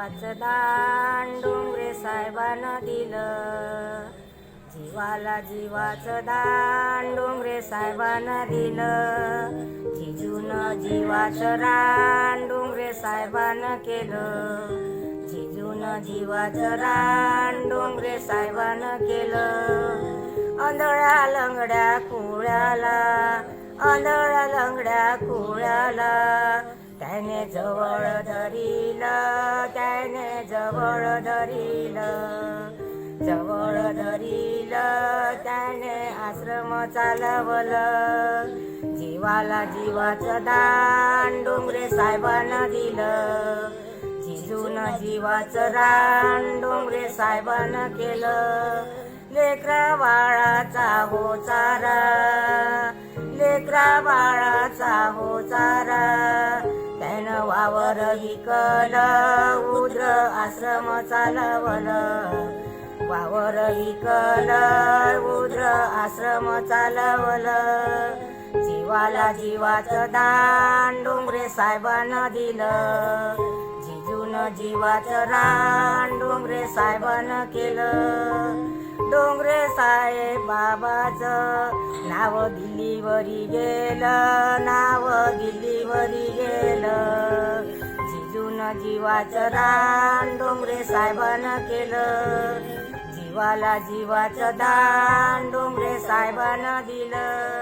जीवाचं दान डोंगरे साहेबानं दिलं. जीवाला जीवाचं दान डोंगरे साहेबानं दिलं. जिजून जीवाचं रान डोंगरे साहेबानं केलं. जिजून जीवाचं रान डोंगरे साहेबानं केलं. आंधळ्या लंगड्या कुळ्याला आंधळ्या लंगड्या कुळ्याला त्याने जवळ धरिलं त्याने जवळ धरिलं. जवळ धरिलं त्याने आश्रम चालवलं. जीवाला जीवाचं दान डोंगरे साहेबानं दिलं. जिजून जीवाचं दान डोंगरे साहेबानं केलं. लेकरा बाळाचा हो चारा. लेकरा बाळाचा हो चारा. वावर विकलं उद्र आश्रम चालवल वावर विकलं उद्र आश्रम चालवलं जीवाला जीवाच दान डोंगरे साहेबानं दिलं. जिजून जीवाच रान डोंगरे साहेबानं केलं. डोंगरे साहेब बाबाचं नाव दिल्लीवरी गेलं नाव दिल्लीवरी गेलं. जिजून जीवाचं रान डोंगरे साहेबानं केलं. जीवाला जीवाचं दान डोंगरे साहेबानं दिलं.